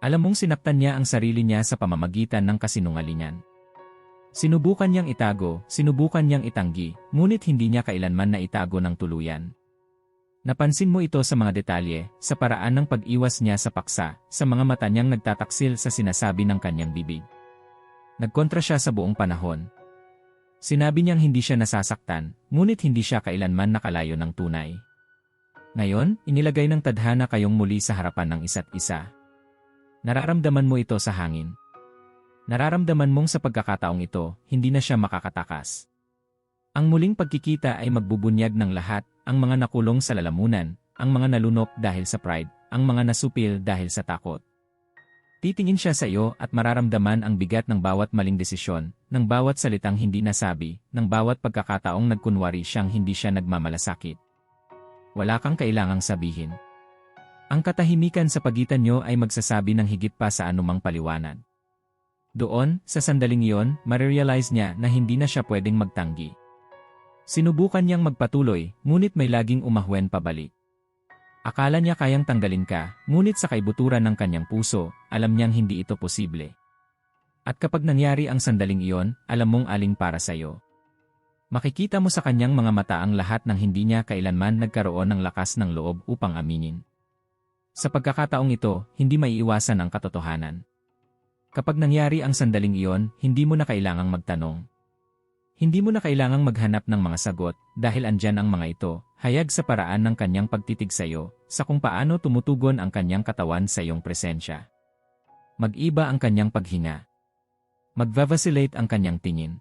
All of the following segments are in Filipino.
Alam mong sinaktan niya ang sarili niya sa pamamagitan ng kasinungalingan. Sinubukan niyang itago, sinubukan niyang itanggi, ngunit hindi niya kailanman na itago ng tuluyan. Napansin mo ito sa mga detalye, sa paraan ng pag-iwas niya sa paksa, sa mga mata niyang nagtataksil sa sinasabi ng kanyang bibig. Nagkontra siya sa buong panahon. Sinabi niyang hindi siya nasasaktan, ngunit hindi siya kailanman nakalayo ng tunay. Ngayon, inilagay ng tadhana kayong muli sa harapan ng isa't isa. Nararamdaman mo ito sa hangin. Nararamdaman mong sa pagkakataong ito, hindi na siya makakatakas. Ang muling pagkikita ay magbubunyag ng lahat, ang mga nakulong sa lalamunan, ang mga nalunok dahil sa pride, ang mga nasupil dahil sa takot. Titingin siya sa iyo at mararamdaman ang bigat ng bawat maling desisyon, ng bawat salitang hindi nasabi, ng bawat pagkakataong nagkunwari siyang hindi siya nagmamalasakit. Wala kang kailangang sabihin. Ang katahimikan sa pagitan nyo ay magsasabi ng higit pa sa anumang paliwanag. Doon, sa sandaling iyon, marirealize niya na hindi na siya pwedeng magtanggi. Sinubukan niyang magpatuloy, ngunit may laging umahwen pabalik. Akala niya kayang tanggalin ka, ngunit sa kaibuturan ng kanyang puso, alam niyang hindi ito posible. At kapag nangyari ang sandaling iyon, alam mong aling para sa'yo. Makikita mo sa kanyang mga mata ang lahat ng hindi niya kailanman nagkaroon ng lakas ng loob upang aminin. Sa pagkakataong ito, hindi maiiwasan ang katotohanan. Kapag nangyari ang sandaling iyon, hindi mo na kailangang magtanong. Hindi mo na kailangang maghanap ng mga sagot dahil andyan ang mga ito, hayag sa paraan ng kanyang pagtitig sa iyo, sa kung paano tumutugon ang kanyang katawan sa iyong presensya. Mag-iba ang kanyang paghinga. Magvavacillate ang kanyang tingin.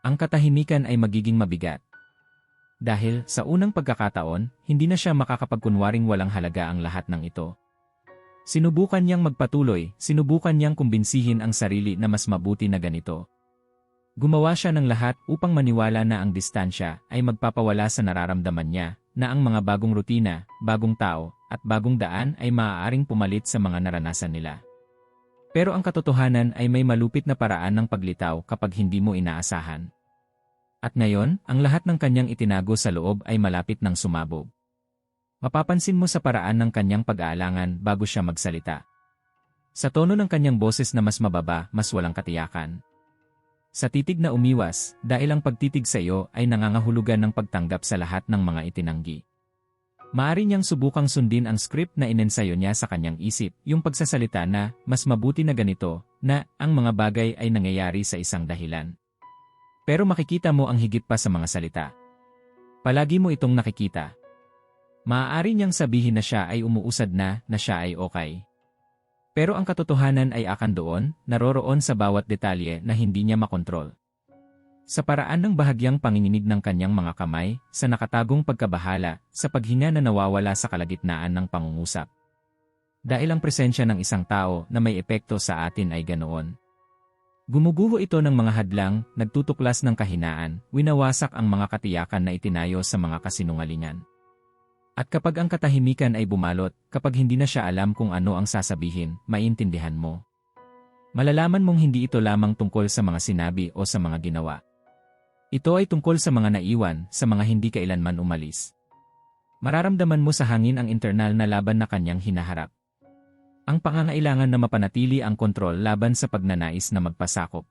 Ang katahimikan ay magiging mabigat. Dahil, sa unang pagkakataon, hindi na siya makakapagkunwaring walang halaga ang lahat ng ito. Sinubukan niyang magpatuloy, sinubukan niyang kumbinsihin ang sarili na mas mabuti na ganito. Gumawa siya ng lahat upang maniwala na ang distansya ay magpapawala sa nararamdaman niya, na ang mga bagong rutina, bagong tao, at bagong daan ay maaaring pumalit sa mga naranasan nila. Pero ang katotohanan ay may malupit na paraan ng paglitaw kapag hindi mo inaasahan. At ngayon, ang lahat ng kanyang itinago sa loob ay malapit ng sumabog. Mapapansin mo sa paraan ng kanyang pag-aalangan bago siya magsalita. Sa tono ng kanyang boses na mas mababa, mas walang katiyakan. Sa titig na umiwas, dahil ang pagtitig sa iyo ay nangangahulugan ng pagtanggap sa lahat ng mga itinanggi. Maari niyang subukang sundin ang script na inensayo niya sa kanyang isip, yung pagsasalita na, mas mabuti na ganito, na, ang mga bagay ay nangyayari sa isang dahilan. Pero makikita mo ang higit pa sa mga salita. Palagi mo itong nakikita. Maaari niyang sabihin na siya ay umuusad na, na siya ay okay. Pero ang katotohanan ay akan doon, naroroon sa bawat detalye na hindi niya makontrol. Sa paraan ng bahagyang panginginig ng kanyang mga kamay, sa nakatagong pagkabahala, sa paghinga na nawawala sa kalagitnaan ng pangungusap. Dahil ang presensya ng isang tao na may epekto sa atin ay ganoon. Gumuguho ito ng mga hadlang, nagtutuklas ng kahinaan, winawasak ang mga katiyakan na itinayo sa mga kasinungalingan. At kapag ang katahimikan ay bumalot, kapag hindi na siya alam kung ano ang sasabihin, maintindihan mo. Malalaman mong hindi ito lamang tungkol sa mga sinabi o sa mga ginawa. Ito ay tungkol sa mga naiwan, sa mga hindi kailanman umalis. Mararamdaman mo sa hangin ang internal na laban na kanyang hinaharap. Ang pangangailangan na mapanatili ang kontrol laban sa pagnanais na magpasakop.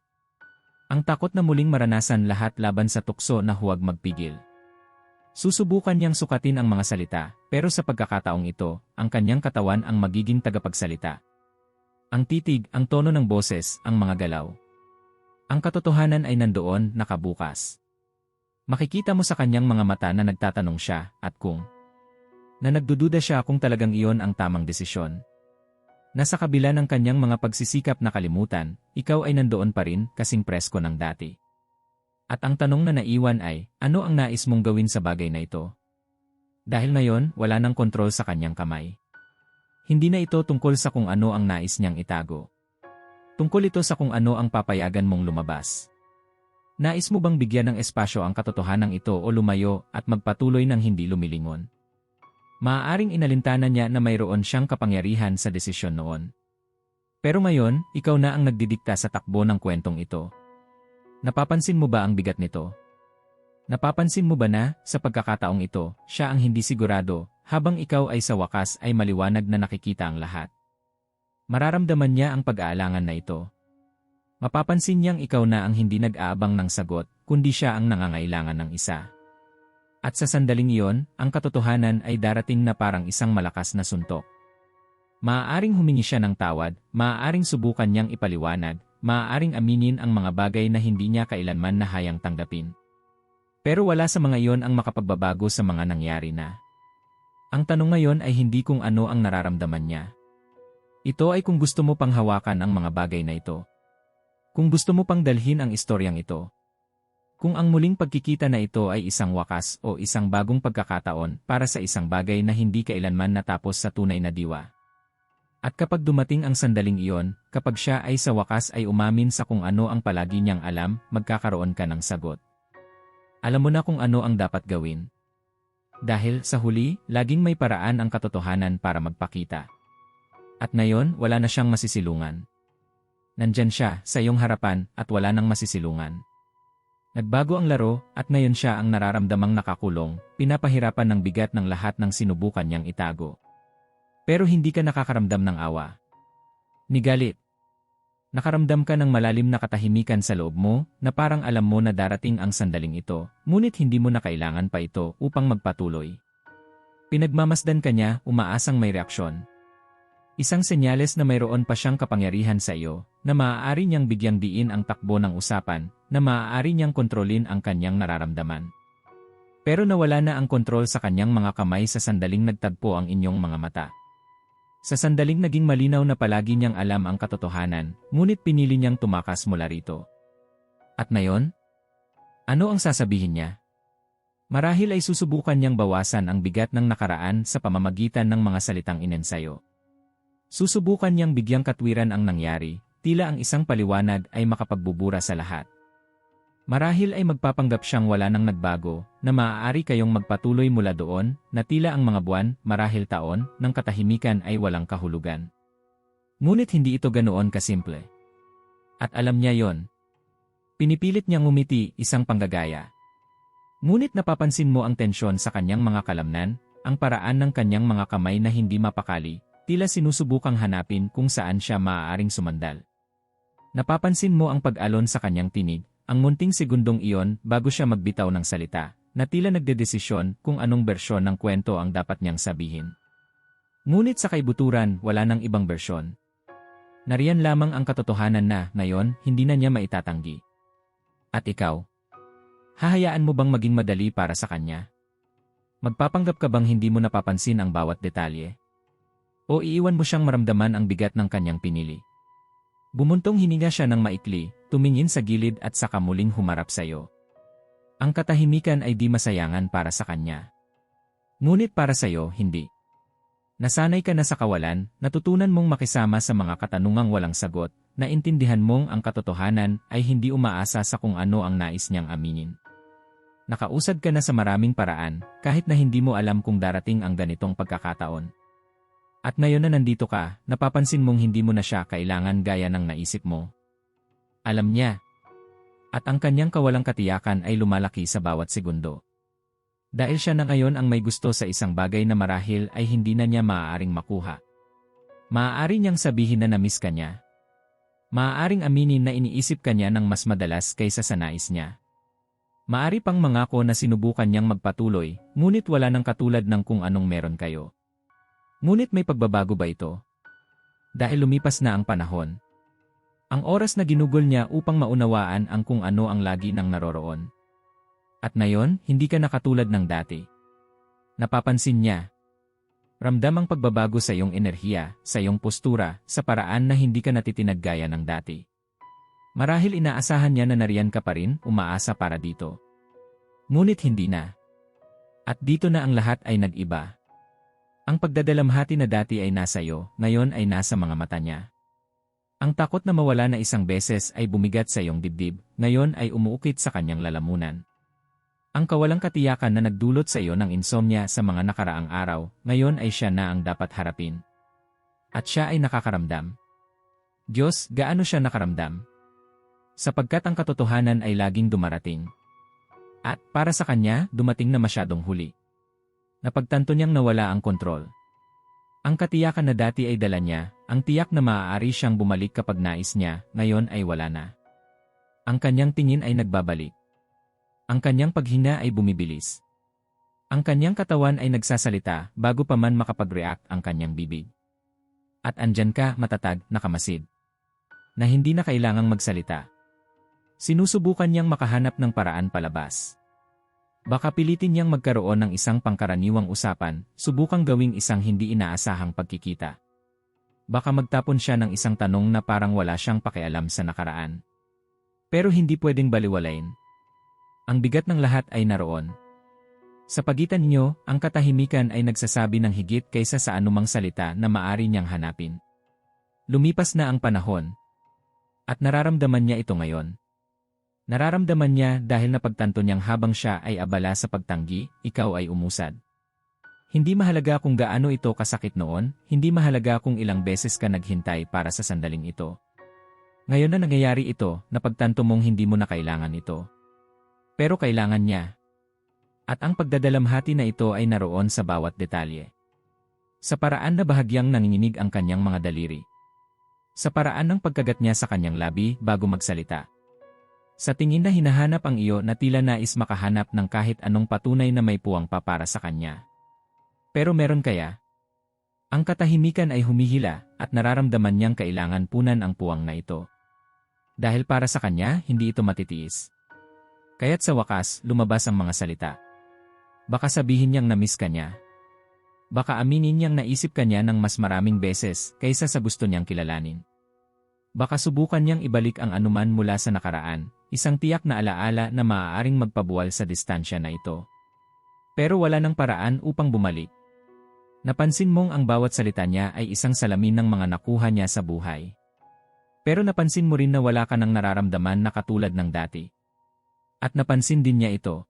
Ang takot na muling maranasan lahat laban sa tukso na huwag magpigil. Susubukan niyang sukatin ang mga salita, pero sa pagkakataong ito, ang kanyang katawan ang magiging tagapagsalita. Ang titig, ang tono ng boses, ang mga galaw. Ang katotohanan ay nandoon, nakabukas. Makikita mo sa kanyang mga mata na nagtatanong siya, at kung na nagdududa siya kung talagang iyon ang tamang desisyon. Nasa kabila ng kanyang mga pagsisikap na kalimutan, ikaw ay nandoon pa rin kasing presko ng dati. At ang tanong na naiwan ay, ano ang nais mong gawin sa bagay na ito? Dahil ngayon, wala nang kontrol sa kanyang kamay. Hindi na ito tungkol sa kung ano ang nais niyang itago. Tungkol ito sa kung ano ang papayagan mong lumabas. Nais mo bang bigyan ng espasyo ang katotohanan ito o lumayo at magpatuloy ng hindi lumilingon? Maaaring inalintana niya na mayroon siyang kapangyarihan sa desisyon noon. Pero ngayon, ikaw na ang nagdidikta sa takbo ng kwentong ito. Napapansin mo ba ang bigat nito? Napapansin mo ba na, sa pagkakataong ito, siya ang hindi sigurado, habang ikaw ay sa wakas ay maliwanag na nakikita ang lahat? Mararamdaman niya ang pag-aalangan na ito. Mapapansin niyang ikaw na ang hindi nag-aabang ng sagot, kundi siya ang nangangailangan ng isa. At sa sandaling iyon, ang katotohanan ay darating na parang isang malakas na suntok. Maaaring humingi siya ng tawad, maaaring subukan niyang ipaliwanag, maaaring aminin ang mga bagay na hindi niya kailanman nahayang tanggapin. Pero wala sa mga iyon ang makapagbabago sa mga nangyari na. Ang tanong ngayon ay hindi kung ano ang nararamdaman niya. Ito ay kung gusto mo pang hawakan ang mga bagay na ito. Kung gusto mo pang dalhin ang istoryang ito. Kung ang muling pagkikita na ito ay isang wakas o isang bagong pagkakataon para sa isang bagay na hindi kailanman natapos sa tunay na diwa. At kapag dumating ang sandaling iyon, kapag siya ay sa wakas ay umamin sa kung ano ang palagi niyang alam, magkakaroon ka ng sagot. Alam mo na kung ano ang dapat gawin. Dahil sa huli, laging may paraan ang katotohanan para magpakita. At ngayon, wala na siyang masisilungan. Nandyan siya, sa iyong harapan, at wala nang masisilungan. Nagbago ang laro, at ngayon siya ang nararamdamang nakakulong, pinapahirapan ng bigat ng lahat ng sinubukan niyang itago. Pero hindi ka nakakaramdam ng awa. Ni galit. Nakaramdam ka ng malalim na katahimikan sa loob mo na parang alam mo na darating ang sandaling ito, ngunit hindi mo na kailangan pa ito upang magpatuloy. Pinagmamasdan ka niya, umaasang may reaksyon. Isang senyales na mayroon pa siyang kapangyarihan sa iyo, na maaari niyang bigyang diin ang takbo ng usapan, na maaari niyang kontrolin ang kanyang nararamdaman. Pero nawala na ang kontrol sa kanyang mga kamay sa sandaling nagtagpo ang inyong mga mata. Sa sandaling naging malinaw na palagi niyang alam ang katotohanan, ngunit pinili niyang tumakas mula rito. At ngayon? Ano ang sasabihin niya? Marahil ay susubukan niyang bawasan ang bigat ng nakaraan sa pamamagitan ng mga salitang inensayo. Susubukan niyang bigyang katwiran ang nangyari, tila ang isang paliwanag ay makapagbubura sa lahat. Marahil ay magpapanggap siyang wala nang nagbago, na maaari kayong magpatuloy mula doon, na tila ang mga buwan, marahil taon, ng katahimikan ay walang kahulugan. Ngunit hindi ito ganoon kasimple. At alam niya yon. Pinipilit niyang ngumiti, isang panggagaya. Ngunit napapansin mo ang tensyon sa kanyang mga kalamnan, ang paraan ng kanyang mga kamay na hindi mapakali, tila sinusubukang hanapin kung saan siya maaaring sumandal. Napapansin mo ang pag-alon sa kanyang tinig, ang munting segundong iyon bago siya magbitaw ng salita, na tila nagdedesisyon kung anong bersyon ng kwento ang dapat niyang sabihin. Ngunit sa kaibuturan, wala nang ibang bersyon. Nariyan lamang ang katotohanan na, ngayon, hindi na niya maitatanggi. At ikaw? Hahayaan mo bang maging madali para sa kanya? Magpapanggap ka bang hindi mo napapansin ang bawat detalye? O iiwan mo siyang maramdaman ang bigat ng kanyang pinili? Bumuntong hininga siya ng maikli, tumingin sa gilid at saka muling humarap sa iyo. Ang katahimikan ay di masayangan para sa kanya. Ngunit para sa iyo, hindi. Nasanay ka na sa kawalan, natutunan mong makisama sa mga katanungang walang sagot, naintindihan mong ang katotohanan ay hindi umaasa sa kung ano ang nais niyang aminin. Nakausad ka na sa maraming paraan, kahit na hindi mo alam kung darating ang ganitong pagkakataon. At ngayon na nandito ka, napapansin mong hindi mo na siya kailangan gaya ng naisip mo. Alam niya. At ang kanyang kawalang katiyakan ay lumalaki sa bawat segundo. Dahil siya na ngayon ang may gusto sa isang bagay na marahil ay hindi na niya maaaring makuha. Maaari niyang sabihin na namiss ka niya. Maaaring aminin na iniisip ka niya ng mas madalas kaysa sa nais niya. Maari pang mangako na sinubukan niyang magpatuloy, ngunit wala nang katulad ng kung anong meron kayo. Ngunit may pagbabago ba ito? Dahil lumipas na ang panahon. Ang oras na ginugol niya upang maunawaan ang kung ano ang lagi ng naroroon. At ngayon, hindi ka nakatulad ng dati. Napapansin niya. Ramdam ang pagbabago sa iyong enerhiya, sa iyong postura, sa paraan na hindi ka natitinag gaya ng dati. Marahil inaasahan niya na nariyan ka pa rin, umaasa para dito. Ngunit hindi na. At dito na ang lahat ay nag-iba. Ang pagdadalamhati na dati ay nasa iyo, ngayon ay nasa mga mata niya. Ang takot na mawala na isang beses ay bumigat sa iyong dibdib, ngayon ay umuukit sa kanyang lalamunan. Ang kawalang katiyakan na nagdulot sa iyo ng insomnia sa mga nakaraang araw, ngayon ay siya na ang dapat harapin. At siya ay nakakaramdam. Diyos, gaano siya nakaramdam? Sapagkat ang katotohanan ay laging dumarating. At para sa kanya, dumating na masyadong huli. Napagtanto niyang nawala ang kontrol. Ang katiyakan na dati ay dala niya, Ang tiyak na maaari siyang bumalik kapag nais niya, ngayon ay wala na. Ang kanyang tingin ay nagbabalik. Ang kanyang paghina ay bumibilis. Ang kanyang katawan ay nagsasalita bago pa man makapag-react ang kanyang bibig. At andyan ka, matatag, nakamasid. Na hindi na kailangang magsalita. Sinusubukan niyang makahanap ng paraan palabas. Baka pilitin niyang magkaroon ng isang pangkaraniwang usapan, subukang gawing isang hindi inaasahang pagkikita. Baka magtapon siya ng isang tanong na parang wala siyang pakialam sa nakaraan. Pero hindi pwedeng baliwalain. Ang bigat ng lahat ay naroon. Sa pagitan ninyo, ang katahimikan ay nagsasabi ng higit kaysa sa anumang salita na maari niyang hanapin. Lumipas na ang panahon. At nararamdaman niya ito ngayon. Nararamdaman niya dahil napagtanto niyang habang siya ay abala sa pagtanggi, ikaw ay umusad. Hindi mahalaga kung gaano ito kasakit noon, hindi mahalaga kung ilang beses ka naghintay para sa sandaling ito. Ngayon na nangyayari ito, napagtanto mong hindi mo na kailangan ito. Pero kailangan niya. At ang pagdadalamhati na ito ay naroon sa bawat detalye. Sa paraan na bahagyang nanginginig ang kanyang mga daliri. Sa paraan ng pagkagat niya sa kanyang labi bago magsalita. Sa tingin na hinahanap ang iyo na tila nais makahanap ng kahit anong patunay na may puwang pa para sa kanya. Pero meron kaya? Ang katahimikan ay humihila at nararamdaman niyang kailangan punan ang puwang na ito. Dahil para sa kanya, hindi ito matitiis. Kaya't sa wakas, lumabas ang mga salita. Baka sabihin niyang namiss ka niya. Baka aminin niyang naisip ka niya ng mas maraming beses kaysa sa gusto niyang kilalanin. Baka subukan niyang ibalik ang anuman mula sa nakaraan, isang tiyak na alaala na maaaring magpabuwal sa distansya na ito. Pero wala ng paraan upang bumalik. Napansin mong ang bawat salita niya ay isang salamin ng mga nakuha niya sa buhay. Pero napansin mo rin na wala ka nang nararamdaman na katulad ng dati. At napansin din niya ito.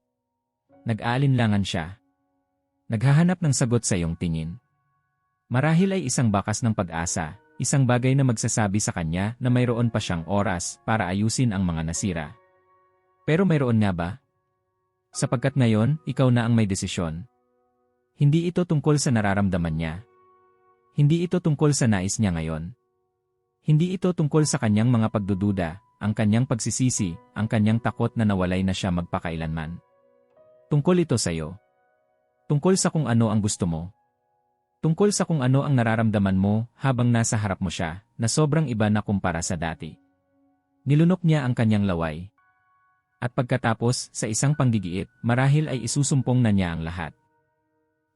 Nag-aalinlangan siya. Naghahanap ng sagot sa iyong tingin. Marahil ay isang bakas ng pag-asa, isang bagay na magsasabi sa kanya na mayroon pa siyang oras para ayusin ang mga nasira. Pero mayroon nga ba? Sapagkat ngayon, ikaw na ang may desisyon. Hindi ito tungkol sa nararamdaman niya. Hindi ito tungkol sa nais niya ngayon. Hindi ito tungkol sa kanyang mga pagdududa, ang kanyang pagsisisi, ang kanyang takot na nawalay na siya magpakailanman. Tungkol ito sa iyo. Tungkol sa kung ano ang gusto mo. Tungkol sa kung ano ang nararamdaman mo habang nasa harap mo siya, na sobrang iba na kumpara sa dati. Nilunok niya ang kanyang laway. At pagkatapos, sa isang panggigiit, marahil ay isusumpong na niya ang lahat.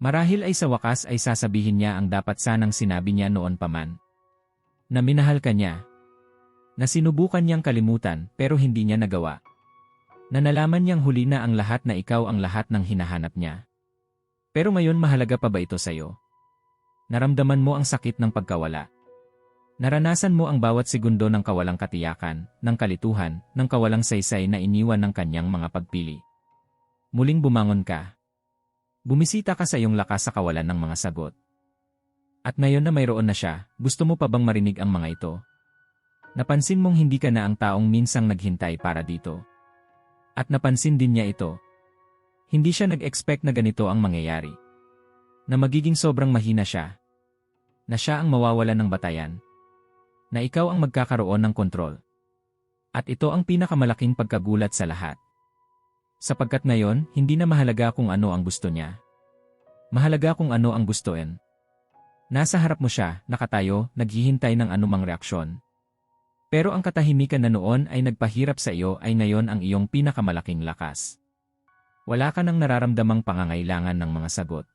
Marahil ay sa wakas ay sasabihin niya ang dapat sanang sinabi niya noon pa man na minahal ka niya. Na sinubukan niyang kalimutan pero hindi niya nagawa. Na nalaman niyang huli na ang lahat na ikaw ang lahat ng hinahanap niya. Pero ngayon mahalaga pa ba ito sa'yo? Naramdaman mo ang sakit ng pagkawala. Naranasan mo ang bawat segundo ng kawalang katiyakan, ng kalituhan, ng kawalang saysay na iniwan ng kanyang mga pagpili. Muling bumangon ka. Bumisita ka sa iyong lakas sa kawalan ng mga sagot. At ngayon na mayroon na siya, gusto mo pa bang marinig ang mga ito? Napansin mong hindi ka na ang taong minsang naghintay para dito. At napansin din niya ito. Hindi siya nag-expect na ganito ang mangyayari. Na magiging sobrang mahina siya. Na siya ang mawawala ng batayan. Na ikaw ang magkakaroon ng kontrol. At ito ang pinakamalaking pagkagulat sa lahat. Sapagkat ngayon, hindi na mahalaga kung ano ang gusto niya. Mahalaga kung ano ang gustoin. Nasa harap mo siya, nakatayo, naghihintay ng anumang reaksyon. Pero ang katahimikan na noon ay nagpahirap sa iyo ay ngayon ang iyong pinakamalaking lakas. Wala ka nang nararamdamang pangangailangan ng mga sagot.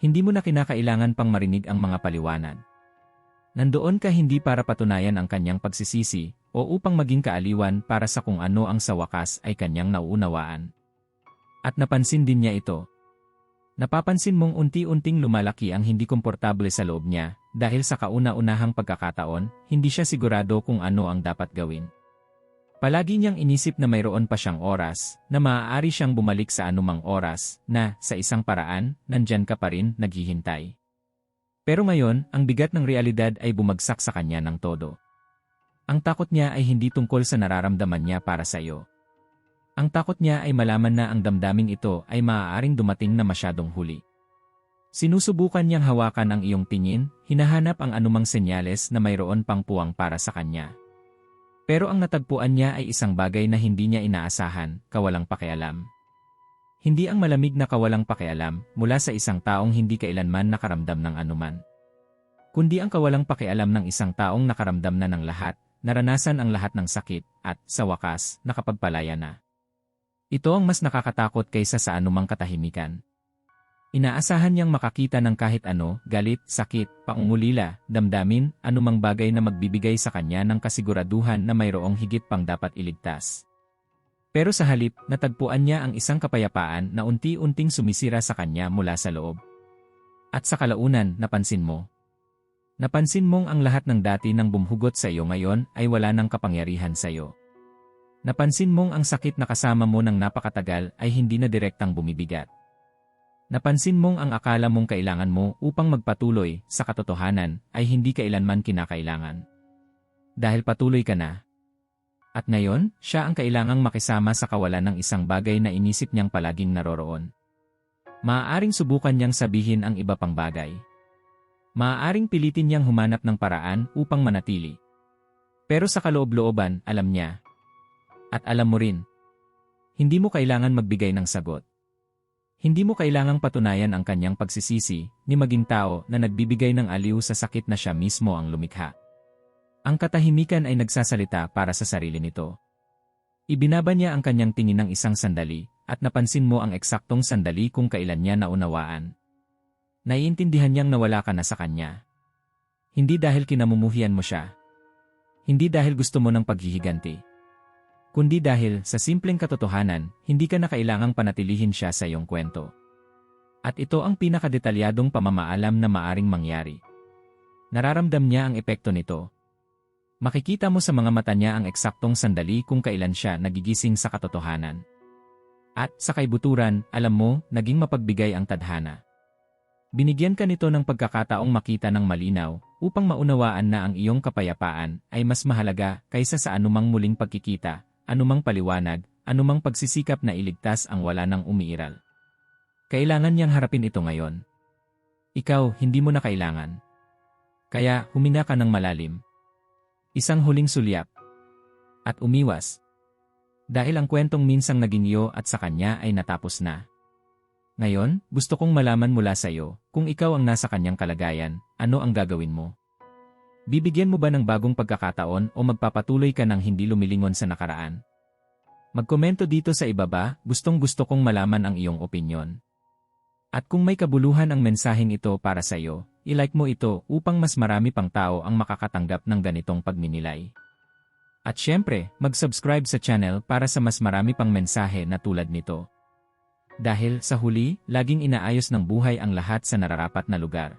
Hindi mo na kinakailangan pang marinig ang mga paliwanag. Nandoon ka hindi para patunayan ang kanyang pagsisisi o upang maging kaaliwan para sa kung ano ang sa wakas ay kanyang nauunawaan. At napansin din niya ito, Napapansin mong unti-unting lumalaki ang hindi komportable sa loob niya, dahil sa kauna-unahang pagkakataon, hindi siya sigurado kung ano ang dapat gawin. Palagi niyang inisip na mayroon pa siyang oras, na maaari siyang bumalik sa anumang oras, na, sa isang paraan, nandyan ka pa rin, naghihintay. Pero ngayon, ang bigat ng realidad ay bumagsak sa kanya ng todo. Ang takot niya ay hindi tungkol sa nararamdaman niya para sa iyo. Ang takot niya ay malaman na ang damdaming ito ay maaaring dumating na masyadong huli. Sinusubukan niyang hawakan ang iyong tingin, hinahanap ang anumang senyales na mayroon pang puwang para sa kanya. Pero ang natagpuan niya ay isang bagay na hindi niya inaasahan, kawalang pakialam. Hindi ang malamig na kawalang pakialam mula sa isang taong hindi kailanman nakaramdam ng anuman. Kundi ang kawalang pakialam ng isang taong nakaramdam na ng lahat, naranasan ang lahat ng sakit, at, sa wakas, nakapagpalaya na. Ito ang mas nakakatakot kaysa sa anumang katahimikan. Inaasahan niyang makakita ng kahit ano, galit, sakit, paungulila, damdamin, anumang bagay na magbibigay sa kanya ng kasiguraduhan na mayroong higit pang dapat iligtas. Pero sa halip, natagpuan niya ang isang kapayapaan na unti-unting sumisira sa kanya mula sa loob. At sa kalaunan, napansin mo. Napansin mong ang lahat ng dati nang bumhugot sa iyo ngayon ay wala ng kapangyarihan sa iyo. Napansin mong ang sakit na kasama mo ng napakatagal ay hindi na direktang bumibigat. Napansin mong ang akala mong kailangan mo upang magpatuloy sa katotohanan ay hindi kailanman kinakailangan. Dahil patuloy ka na. At ngayon, siya ang kailangang makisama sa kawalan ng isang bagay na inisip niyang palaging naroroon. Maaaring subukan niyang sabihin ang iba pang bagay. Maaaring pilitin niyang humanap ng paraan upang manatili. Pero sa kaloob-looban, alam niya. At alam mo rin. Hindi mo kailangan magbigay ng sagot. Hindi mo kailangang patunayan ang kanyang pagsisisi, ni maging tao na nagbibigay ng aliw sa sakit na siya mismo ang lumikha. Ang katahimikan ay nagsasalita para sa sarili nito. Ibinaba niya ang kanyang tingin ng isang sandali, at napansin mo ang eksaktong sandali kung kailan niya naunawaan. Naiintindihan niyang nawala ka na sa kanya. Hindi dahil kinamumuhian mo siya. Hindi dahil gusto mo ng paghihiganti kundi dahil sa simpleng katotohanan, hindi ka na kailangang panatilihin siya sa iyong kwento. At ito ang pinakadetalyadong pamamaalam na maaring mangyari. Nararamdam niya ang epekto nito. Makikita mo sa mga mata niya ang eksaktong sandali kung kailan siya nagigising sa katotohanan. At sa kaibuturan, alam mo, naging mapagbigay ang tadhana. Binigyan ka nito ng pagkakataong makita ng malinaw upang maunawaan na ang iyong kapayapaan ay mas mahalaga kaysa sa anumang muling pagkikita anumang paliwanag, anumang pagsisikap na iligtas ang wala nang umiiral. Kailangan niyang harapin ito ngayon. Ikaw, hindi mo na kailangan. Kaya, huminga ka ng malalim. Isang huling sulyap. At umiwas. Dahil ang kwentong minsang naging iyo at sa kanya ay natapos na. Ngayon, gusto kong malaman mula sa iyo, kung ikaw ang nasa kanyang kalagayan, ano ang gagawin mo? Bibigyan mo ba ng bagong pagkakataon o magpapatuloy ka ng hindi lumilingon sa nakaraan? Magkomento dito sa ibaba, gustong gusto kong malaman ang iyong opinyon. At kung may kabuluhan ang mensaheng ito para sa iyo, ilike mo ito upang mas marami pang tao ang makakatanggap ng ganitong pagninilay. At syempre, mag-subscribe sa channel para sa mas marami pang mensahe na tulad nito. Dahil sa huli, laging inaayos ng buhay ang lahat sa nararapat na lugar.